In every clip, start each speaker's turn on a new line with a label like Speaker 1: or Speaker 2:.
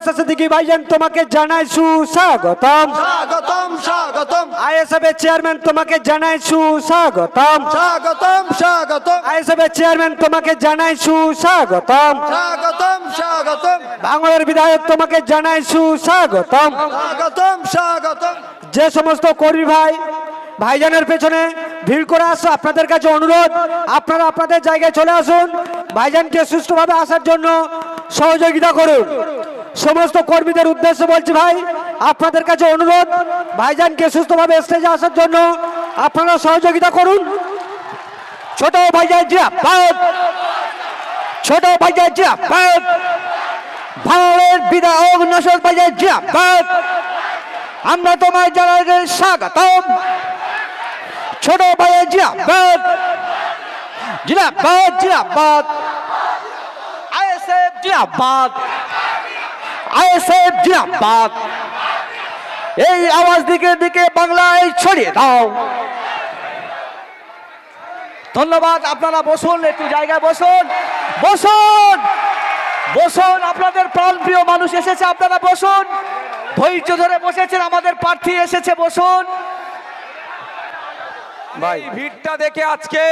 Speaker 1: সিদ্দিকী ভাইজান তোমাকে জানাই সুস্বাগতম।
Speaker 2: স্বাগতম স্বাগতম।
Speaker 1: আইএসএফ এর চেয়ারম্যান তোমাকে জানাই সুস্বাগতম।
Speaker 2: স্বাগতম
Speaker 1: চেয়ারম্যান তোমাকে জানাই সুস্বাগতম।
Speaker 2: স্বাগতম
Speaker 1: বিধায়ক তোমাকে জানাই সুস্বাগতম।
Speaker 2: স্বাগতম স্বাগতম।
Speaker 1: যে সমস্ত কর্মী ভাই ভাইজানের পেছনে ভিড় করে আসছে আপনাদের কাছে অনুরোধ আপনারা আপনাদের জায়গায় চলে আসুন। ভাইজানকে সুষ্ঠুভাবে আসার জন্য সহযোগিতা করুন। সমস্ত কর্মীদের উদ্দেশ্যে বলছি ভাই, আপনাদের কাছে অনুরোধ, ভাইজানকে সুস্থভাবে স্টেজে আসার জন্য আপনারা সহযোগিতা করুন। ছোট ভাইজান জিয়াবাদ ছোট ভাইজান জিয়াবাদ ভারতের বিধায়ক নসর ভাইজান জিয়াবাদ আমরা তোমায় জানাই স্বাগতম। ছোট ভাইয়া জিয়াবাদ জিয়াবাদ জিয়াবাদ আইএসএফ জিয়াবাদ আইএসএফ জিয়াবাদ এই আওয়াজ দিকে দিকে বাংলায় ছড়িয়ে দাও। ধন্যবাদ, আপনারা বসুন, একটু জায়গায় বসুন। বসুন! বসুন, আপনাদের প্রাণপ্রিয় মানুষ এসেছে, আপনারা বসুন। ধৈর্য ধরে বসেছেন, আমাদের প্রার্থী এসেছে, বসুন।
Speaker 3: ভাই ভিড়টা দেখে আজকে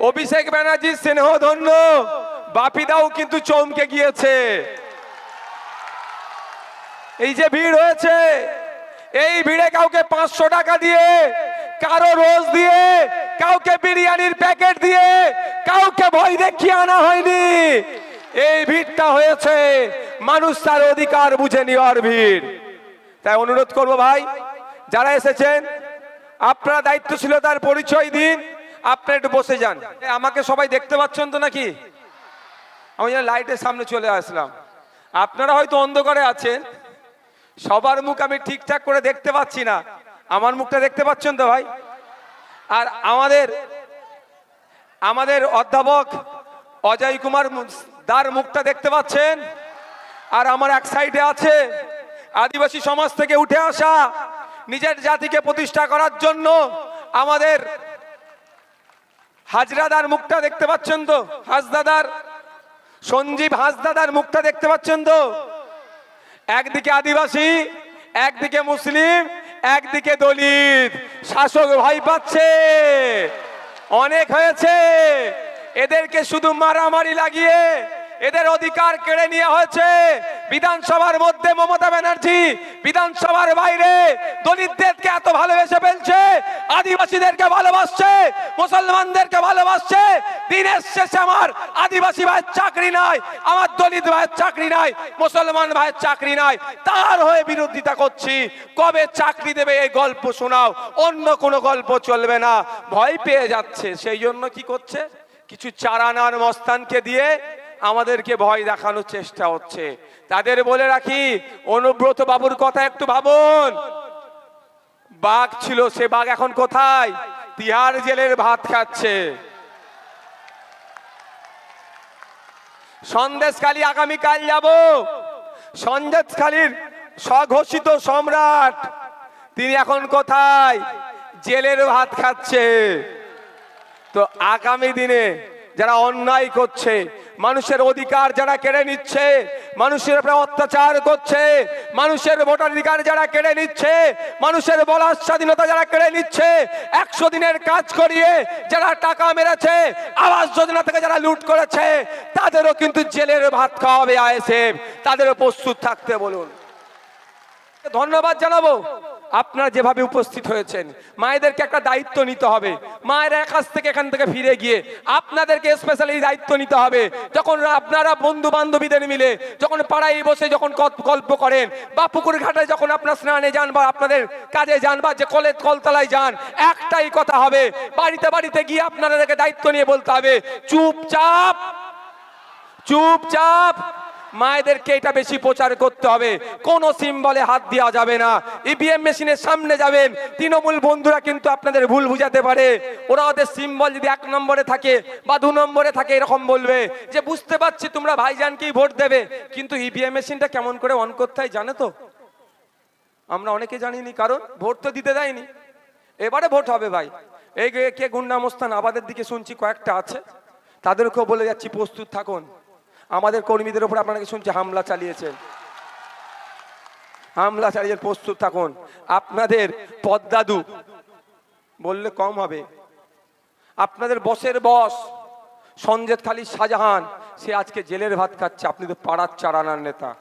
Speaker 3: অভিষেক ব্যানার্জির স্নেহধন্য বাপিদাও কিন্তু চমকে গিয়েছে। এই যে ভিড় হয়েছে, এই ভিড়ে কাউকে পাঁচশো টাকা দিয়ে, কারও রোজ দিয়ে, কাউকে বিরিয়ানির প্যাকেট দিয়ে, কাউকে ভয় দেখিয়ে আনা হয়নি। এই ভিড়টা হয়েছে, মানুষ তার অধিকার বুঝে নেওয়ার ভিড়। তাই অনুরোধ করব ভাই, যারা এসেছেন, আপনারা দায়িত্বশীলতার পরিচয় দিন, আপনারা একটু বসে যান। আমাকে সবাই দেখতে পাচ্ছেন তো নাকি? আমি লাইটের সামনে চলে আসলাম। আপনারা হয়তো অন্ধকারে আছেন সবার মুখ আমি ঠিকঠাক করে দেখতে পাচ্ছি না। আমার মুখটা দেখতে পাচ্ছেন তো ভাই? আর আমাদের আমাদের অধ্যাপক অজয় কুমার দার মুখটা দেখতে পাচ্ছেন? আর আমার এক সাইডে আছে আদিবাসী সমাজ থেকে উঠে আসা নিজের জাতিকে প্রতিষ্ঠা করার জন্য আমাদের হাজরাদার মুখটা দেখতে পাচ্ছেন তো? হাজদাদার, সঞ্জীব হাজদাদার মুখটা দেখতে পাচ্ছেন তো? একদিকে আদিবাসী, একদিকে মুসলিম, একদিকে দলিত। শাসক ভাই পাচ্ছে। অনেক হয়েছে। এদেরকে শুধু মারামারি লাগিয়ে এদের অধিকার কেড়ে নেওয়া হয়েছে। বিধানসভার মধ্যে মমতা ব্যানার্জি, বিধানসভার বাইরে দলিতদেরকে এত ভালোবেসে ফেলছে, আদিবাসীদেরকে ভালোবাসছে, মুসলমানদেরকে ভালোবাসছে। দিনের শেষে আমার আদিবাসী ভাইয়ের চাকরি নাই, আমার দলিত ভাইয়ের চাকরি নাই, মুসলমান ভাইয়ের চাকরি নাই। তার হয়ে বিরোধিতা করছি। কবে চাকরি দেবে এই গল্প শোনাও, অন্য কোনো গল্প চলবে না। ভয় পেয়ে যাচ্ছে, সেই জন্য কি করছে? কিছু চারানার মস্তানকে দিয়ে আমাদেরকে ভয় দেখানোর চেষ্টা হচ্ছে। তাদের বলে রাখি, অনুব্রত বাবুর কথা একটু ভাবুন। বাঘ ছিল, সে বাঘ এখন কোথায়? তিহার জেলের ভাত খাচ্ছে। সন্দেশখালী আগামীকাল যাব। সন্দেশখালীর স্বঘোষিত সম্রাট, তিনি এখন কোথায়? জেলের ভাত খাচ্ছে। তো আগামী দিনে যারা অন্যায় করছে মানুষের অধিকার যারা কেড়ে নিচ্ছে, মানুষের উপরে অত্যাচার করছে, মানুষের ভোটাধিকার যারা কেড়ে নিচ্ছে, মানুষের বলার স্বাধীনতা যারা কেড়ে নিচ্ছে, একশো দিনের কাজ করিয়ে যারা টাকা মেরেছে, আবাস যোজনা থেকে যারা লুট করেছে, তাদেরও কিন্তু জেলের ভাত খাওয়াবে আইএসএফ। তাদেরও প্রস্তুত থাকতে বলুন। ধন্যবাদ জানাব। আপনারা যেভাবে উপস্থিত হয়েছেন, মায়েদেরকে একটা দায়িত্ব নিতে হবে। মায়ের কাছ থেকে এখান থেকে ফিরে গিয়ে আপনাদেরকে স্পেশালি দায়িত্ব নিতে হবে। যখন আপনারা বন্ধু বান্ধবীদের মিলে যখন পাড়ায় বসে যখন গল্প করেন, বা পুকুর ঘাটে যখন আপনার স্নানে যান বা আপনাদের কাজে যান বা যে কলে কলতলায় যান, একটাই কথা হবে, বাড়িতে বাড়িতে গিয়ে আপনাদেরকে দায়িত্ব নিয়ে বলতে হবে, চুপচাপ চুপচাপ মায়েদেরকে এটা বেশি প্রচার করতে হবে। কোন সিম্বলে হাত দেওয়া যাবে না। ইভিএম মেশিনের সামনে যাবেন তৃণমূল বন্ধুরা কিন্তু আপনাদের ভুল বুঝাতে পারে। ওরা ওদের সিম্বল যদি এক নম্বরে থাকে বা দু নম্বরে থাকে, এরকম বলবে যে, বুঝতে পারছি তোমরা ভাইজানকেই ভোট দেবে। কিন্তু ইভিএম মেশিনটা কেমন করে অন করতে হয় জানে তো? আমরা অনেকে জানিনি, কারণ ভোট তো দিতে দেয়নি। এবারে ভোট হবে ভাই। এই কে- গুন্ডামস্তান আমাদের দিকে শুনছি কয়েকটা আছে। তাদেরকেও বলে যাচ্ছি, প্রস্তুত থাকুন। আমাদের কর্মীদের উপর আপনাকে শুনছি হামলা চালিয়েছেন। হামলা চালিয়ে প্রস্তুত থাকুন। আপনাদের পদ্মাদু বললে কম হবে। আপনাদের বসের বস সঞ্জেত খালি শাহজাহান, সে আজকে জেলের ভাত খাচ্ছে। আপনি তো পাড়ার চারানার নেতা।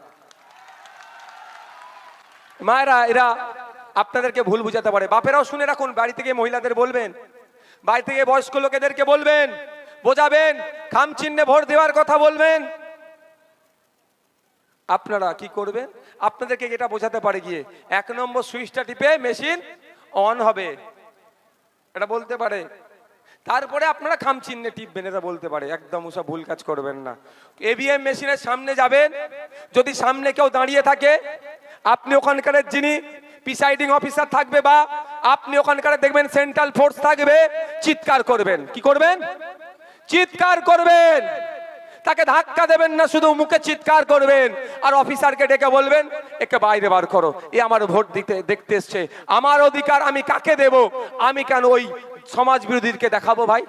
Speaker 3: মায়েরা, এরা আপনাদেরকে ভুল বুঝাতে পারে। বাপেরাও শুনে রাখুন বাড়ি থেকে মহিলাদের বলবেন। বাড়ি থেকে বয়স্ক লোকেদেরকে বলবেন, বোঝাবেন খাম চিহ্নে ভোট দেওয়ার কথা বলবেন। আপনারা কি করবেন? আপনাদেরকে এটা বোঝাতে পারে গিয়ে, এক নম্বর সুইচটা টিপে মেশিন অন হবে। এটা বলতে পারে। তারপরে আপনারা খাম চিহ্নে টিপবেন, এটা বলতে পারে। একদম ওসব ভুল কাজ করবেন না। এবিএম মেশিনের সামনে যাবেন। যদি সামনে কেউ দাঁড়িয়ে থাকে, আপনি ওখানকার যিনি প্রিসাইডিং অফিসার থাকবে বা আপনি ওখানকার দেখবেন সেন্ট্রাল ফোর্স থাকবে, চিৎকার করবেন। কি করবেন? চিৎকার করবেন। তাকে ধাক্কা দেবেন না, শুধু মুখে চিৎকার করবেন। আর অফিসারকে ডেকে বলবেন, একে বাইরে বার করো, এ আমার ভোট দিতে, দেখতে এসছে। আমার অধিকার আমি কাকে দেব? আমি কেন ওই সমাজ বিরোধীকে দেখাবো ভাই?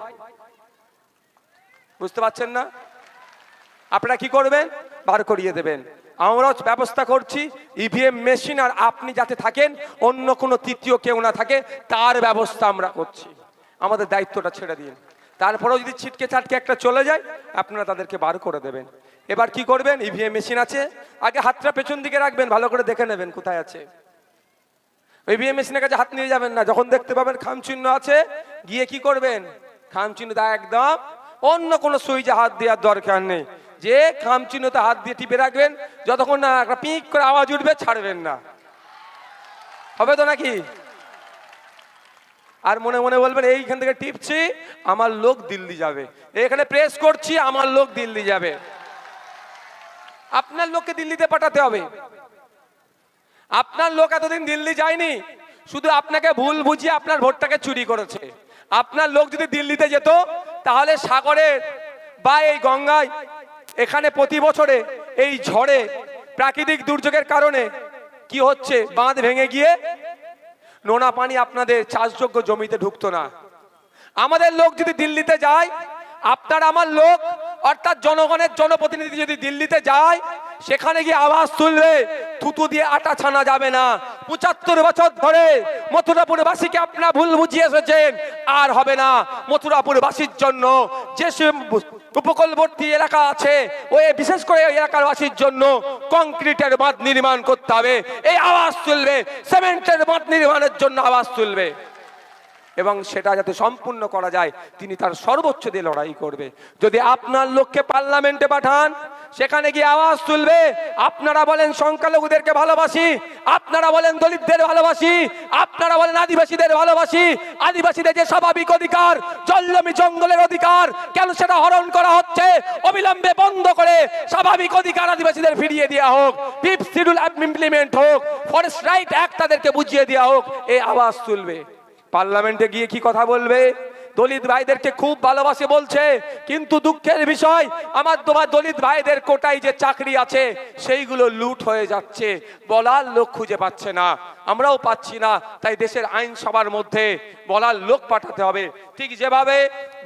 Speaker 3: বুঝতে পারছেন না? আপনারা কি করবেন? বার করিয়ে দেবেন। আমরাও ব্যবস্থা করছি ইভিএম মেশিন আর আপনি যাতে থাকেন, অন্য কোনো তৃতীয় কেউ না থাকে, তার ব্যবস্থা আমরা করছি। আমাদের দায়িত্বটা ছেড়ে দিন। তারপরেও যদি ছিটকে ছাটকে একটা চলে যায়, আপনারা তাদেরকে বার করে দেবেন। এবার কি করবেন? ইভিএম মেশিন আছে। আগে হাতটা পেছন দিকে রাখবেন, ভালো করে দেখে নেবেন কোথায় আছে। ইভিএম মেশিনের কাছে হাত নিয়ে যাবেন না। যখন দেখতে পাবেন খাম চিহ্ন আছে, গিয়ে কি করবেন? খাম চিহ্নটা একদম অন্য কোনো সুইচে হাত দেওয়ার দরকার নেই। যে খাম চিহ্নতে হাত দিয়ে টিপে রাখবেন, যতক্ষণ না একটা পিক করে আওয়াজ উঠবে, ছাড়বেন না। হবে তো নাকি? আর মনে মনে বলবেন, এইখান থেকে টিপছি, আমার লোক দিল্লি যাবে। এখানে প্রেস করছি, আমার লোক দিল্লি যাবে। আপনার লোককে দিল্লিতে পাঠাতে হবে। আপনার লোক এতদিন দিল্লি যায়নি, শুধু আপনাকে ভুল বুঝিয়ে আপনার ভোটটাকে চুরি করেছে। আপনার লোক যদি দিল্লিতে যেত, তাহলে সাগরে বা এই গঙ্গায়, এখানে প্রতি বছরে এই ঝড়ে প্রাকৃতিক দুর্যোগের কারণে কি হচ্ছে, বাঁধ ভেঙে গিয়ে নোনা পানি আপনাদের চাষযোগ্য জমিতে ঢুকতো না। আমাদের লোক যদি দিল্লিতে যায়, আপনার আমার লোক, অর্থাৎ জনগণের জনপ্রতিনিধি যদি দিল্লিতে যায়, সেখানে গিয়ে আওয়াজ তুলবে। থুতু দিয়ে আটা ছানা যাবে না। পঁচাত্তর বছর ধরে মথুরাপুরবাসীকে আপনার ভুল বুঝিয়ে এসেছেন, আর হবে না। মথুরাপুরবাসীর জন্য যে উপকূলবর্তী এলাকা আছে ওই বিশেষ করে এলাকার বাসীর জন্য কংক্রিটের বাঁধ নির্মাণ করতে হবে। এই আওয়াজ তুলবে, সিমেন্টের বাঁধ নির্মাণের জন্য আওয়াজ তুলবে। এবং সেটা যাতে সম্পূর্ণ করা যায়, তিনি তার সর্বোচ্চ দিয়ে লড়াই করবে। যদি আপনার লোককে পার্লামেন্টে পাঠান, সেখানে গিয়ে আওয়াজ তুলবে, আপনারা বলেন সংখ্যালঘুদেরকে ভালোবাসি, আপনারা বলেন দলিতদের ভালোবাসি, আপনারা বলেন আদিবাসীদের ভালোবাসি, আদিবাসীদের যে স্বাভাবিক অধিকার, জল্লমি জঙ্গলের অধিকার, কেন সেটা হরণ করা হচ্ছে, অবিলম্বে বন্ধ করে স্বাভাবিক অধিকার আদিবাসীদের ফিরিয়ে দেওয়া হোক, ফিফথ শিডিউল ইমপ্লিমেন্ট হোক ফরেস্ট রাইট অ্যাক্ট তাদেরকে বুঝিয়ে দেওয়া হোক এই আওয়াজ তুলবে। পার্লামেন্টে গিয়ে কি কথা বলবে? দলিত ভাইদেরকে খুব ভালোবাসে বলছে, কিন্তু দুঃখের বিষয়, আমার তোমার দলিত ভাইদের কোটায় যে চাকরি আছে, সেইগুলো লুট হয়ে যাচ্ছে, বলার লোক খুঁজে পাচ্ছে না, আমরাও পাচ্ছি না, তাই দেশের আইনসভার মধ্যে বলার লোক পাঠাতে হবে। ঠিক যেভাবে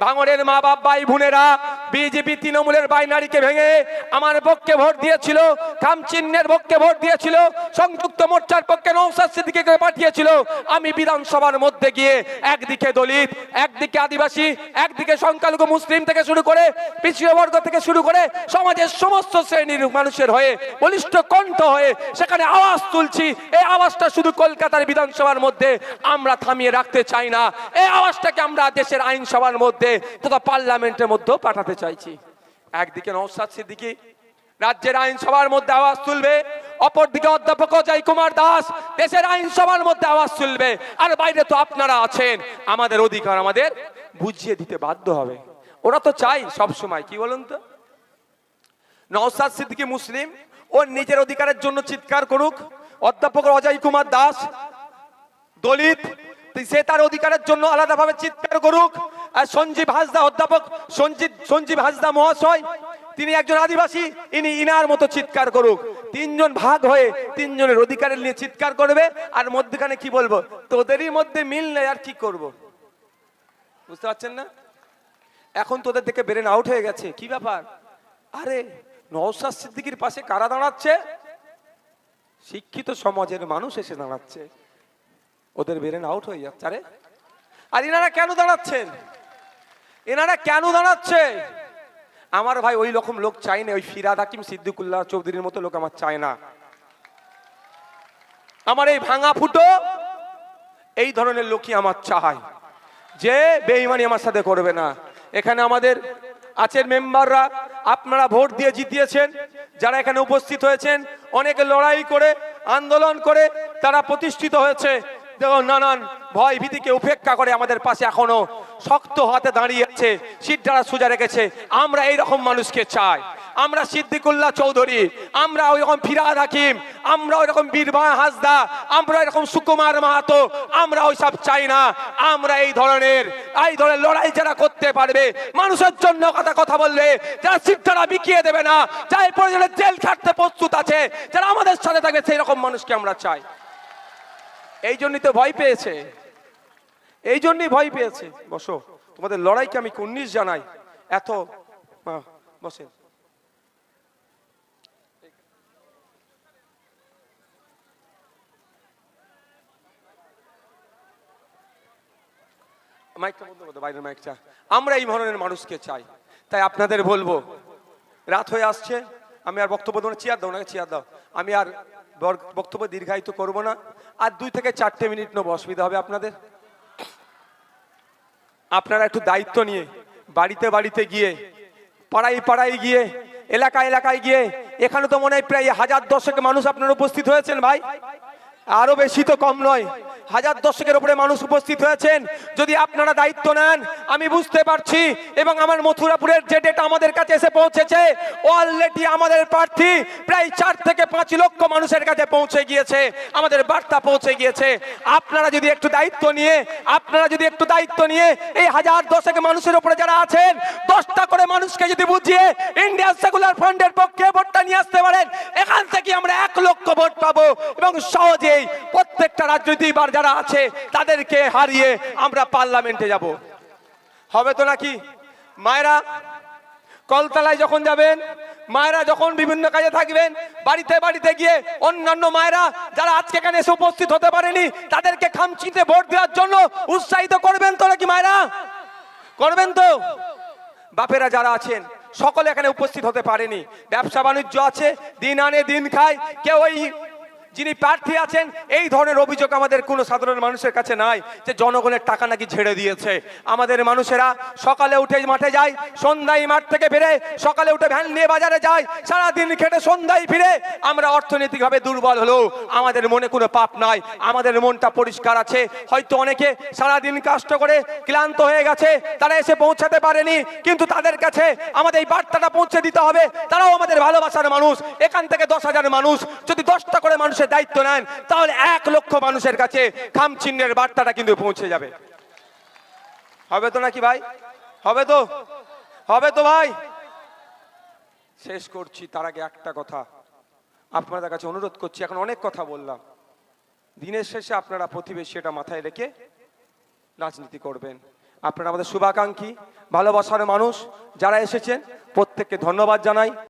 Speaker 3: ভাঙড়ের মা বাপ, ভাই বোনেরা বিজেপি তৃণমূলের বাইনারিকে ভেঙে আমার পক্ষে ভোট দিয়েছিল খাম চিহ্নের পক্ষে ভোট দিয়েছিল, সংযুক্ত মোর্চার পক্ষে নৌসাদ সিদ্দিকে পাঠিয়েছিল, আমি বিধানসভার মধ্যে গিয়ে একদিকে দলিত, একদিকে আদিবাসী একদিকে সংখ্যালঘু মুসলিম থেকে শুরু করে পিছিয়ে বর্গ থেকে শুরু করে সমাজের সমস্ত শ্রেণির মানুষের হয়ে বলিষ্ঠ কণ্ঠ হয়ে সেখানে আওয়াজ তুলছি। এই আওয়াজটা শুধু কলকাতার বিধানসভার মধ্যে আমরা থামিয়ে রাখতে চাই না। এই আওয়াজটাকে আমরা দেশের আইনসভার মধ্যে তথা পার্লামেন্টের মধ্যেও পাঠাতে চাইছি। একদিকে নৌসাদ সিদ্দিকী রাজ্যের আইনসভার মধ্যে আওয়াজ তুলবে। অপরদিকে অধ্যাপক অজয় কুমার দাস, দেশের আইনসভার মধ্যে আওয়াজ তুলবে। আর বাইরে তো আপনারা আছেন। আমাদের অধিকার আমাদের বুঝিয়ে দিতে বাধ্য হবে। ওরা তো চাই সব সময়, কি বলুন তো? নওসাদ সিদ্দিকী মুসলিম, ও নিজের অধিকারের জন্য চিৎকার করুক। অধ্যাপক অজয় কুমার দাস, দলিত, সে তার অধিকারের জন্য আলাদাভাবে চিৎকার করুক। আর সঞ্জীব হাসদা অধ্যাপক, সঞ্জীব সঞ্জীব হাসদা মহাশয় তিনি একজন আদিবাসী, ইনি ইনার মতো চিৎকার করুক। তিনজন ভাগ হয়ে তিনজনের অধিকারের নিয়ে চিৎকার করবে, আর মধ্যখানে কি বলব? তোদেরই মধ্যে মিল নেই, আর কি করব? বুঝতে পারছেন না? এখন তোদের থেকে ব্রেন আউট হয়ে গেছে। কি ব্যাপার? আরে নওসাদ সিদ্দিকির পাশে কারা দাঁড়াচ্ছে? শিক্ষিত সমাজের মানুষ এসে দাঁড়াচ্ছে। ওদের বেরেন আউট হয়ে যাচ্ছে। আরে, আর এনারা কেন দাঁড়াচ্ছেন? এনারা কেন দাঁড়াচ্ছে? আমার ভাই ওই রকম লোক চাই না, ওই ফিরাদ হাকিম সিদ্দিকুল্লাহ চৌধুরীর মতো লোক আমার চায় না। আমার এই ভাঙা ফুটো, এই ধরনের লোকই আমার চাই যে বেইমানি আমার সাথে করবে না। এখানে আমাদের আছেন মেম্বাররা, আপনারা ভোট দিয়ে জিতিয়েছেন, যারা এখানে উপস্থিত হয়েছেন, অনেকে লড়াই করে, আন্দোলন করে, তারা প্রতিষ্ঠিত হয়েছে। নানান ভয় ভীতিকে উপেক্ষা করে আমাদের পাশে এখনও শক্ত হাতে দাঁড়িয়ে আছে, সিট যারা সোজা রেখেছে, আমরা এই রকম মানুষকে চাই। আমরা সিদ্দিকুল্লাহ চৌধুরী, আমরা ওই রকম ফিরাদ হাকিম, আমরা ওই রকম বীরবা হাসদা, আমরা এরকম সুকুমার মাহাতো, আমরা ওই সব চাই না। আমরা এই ধরনের এই ধরনের লড়াই যারা করতে পারবে, মানুষের জন্য কথা কথা বলবে, যারা সিটটা বিকিয়ে দেবে না, যারা এই প্রয়োজনে জেল খাটতে প্রস্তুত আছে, যারা আমাদের সাথে থাকবে সেই রকম মানুষকে আমরা চাই। এই জন্যই তো ভয় পেয়েছে। এই জন্যই ভয় পেয়েছে। বসো, তোমাদের লড়াইকে আমি কুন্নিশ জানাই। এত বসেন আমরা এই ধরনের মানুষকে চাই। তাই আপনাদের বলব, রাত হয়ে আসছে, আমি আর বক্তব্য দেবো চেয়ার দাও না চেয়ার দাও। আমি আর বক্তব্য দীর্ঘায়িত করব না। আর দুই থেকে চারটে মিনিট নেব, অসুবিধা হবে আপনাদের। আপনারা একটু দায়িত্ব নিয়ে, বাড়িতে বাড়িতে গিয়ে, পাড়ায় পাড়ায় গিয়ে, এলাকায় এলাকায় গিয়ে, এখানে তো মনে হয় প্রায় হাজার দশকে মানুষ আপনারা উপস্থিত হয়েছেন ভাই। আরও বেশি তো কম নয়। হাজার দশকের উপরে মানুষ উপস্থিত হয়েছেন। যদি আপনারা দায়িত্ব নেন, আমি বুঝতে পারছি এবং আমার মথুরাপুরের যে ডেটা আমাদের কাছে এসে পৌঁছেছে অলরেডি আমাদের প্রার্থী প্রায় চার থেকে পাঁচ লক্ষ মানুষের কাছে পৌঁছে গিয়েছে। আমাদের বার্তা পৌঁছে গিয়েছে। আপনারা যদি একটু দায়িত্ব নিয়ে, আপনারা যদি একটু দায়িত্ব নিয়ে এই হাজার দশেক মানুষের উপরে যারা আছেন, দশটা করে মানুষকে যদি বুঝিয়ে ইন্ডিয়ান সেকুলার ফ্রন্টের পক্ষে ভোটটা নিয়ে আসতে পারেন, এখান থেকে আমরা এক লক্ষ ভোট পাবো এবং সহজেই প্রত্যেকটা রাজনৈতিক বার যারা আছে, তাদেরকে হারিয়ে আমরা পার্লামেন্টে যাব। হবে তো নাকি? মায়েরা, কলতলায় যখন যাবেন, মায়েরা যখন বিভিন্ন কাজে থাকবেন, বাড়িতে বাড়িতে গিয়ে অন্যান্য মায়েরা যারা আজকে এখানে এসে উপস্থিত হতে পারেনি, তাদেরকে খামচিতে ভোট দেওয়ার জন্য উৎসাহিত করবেন তো নাকি মায়েরা? করবেন তো? বাপেরা যারা আছেন, সকলে এখানে উপস্থিত হতে পারেনি। ব্যবসা বাণিজ্য আছে, দিন আনে, দিন খায় কেউ ওই যিনি প্রার্থী আছেন, এই ধরনের অভিযোগ আমাদের কোনো সাধারণ মানুষের কাছে নাই যে জনগণের টাকা নাকি ঝেড়ে দিয়েছে। আমাদের মানুষেরা সকালে উঠে মাঠে যায়, সন্ধ্যায় মাঠ থেকে ফিরে, সকালে উঠে ভ্যান নিয়ে বাজারে যায়, সারাদিন খেটে সন্ধ্যায় ফিরে। আমরা অর্থনৈতিকভাবে দুর্বল হলেও আমাদের মনে কোনো পাপ নাই, আমাদের মনটা পরিষ্কার আছে। হয়তো অনেকে সারাদিন কষ্ট করে ক্লান্ত হয়ে গেছে, তারা এসে পৌঁছাতে পারেনি, কিন্তু তাদের কাছে আমাদের এই বার্তাটা পৌঁছে দিতে হবে। তারাও আমাদের ভালোবাসার মানুষ, এখান থেকে দশ হাজার মানুষ, যদি দশটা করে মানুষের দায়িত্ব নেন, তাহলে এক লক্ষ মানুষের কাছে খাম চিহ্নের বার্তাটা কিন্তু পৌঁছে যাবে। হবে তো নাকি ভাই? হবে তো? হবে তো ভাই? শেষ করছি, তার আগে একটা কথা। আপনাদের কাছে অনুরোধ করছি, এখন অনেক কথা বললাম। দিনের শেষে আপনারা প্রতিবেশী এটা মাথায় রেখে রাজনীতি করবেন। আপনারা আমাদের শুভাকাঙ্ক্ষী, ভালোবাসার মানুষ যারা এসেছেন, প্রত্যেককে ধন্যবাদ জানাই।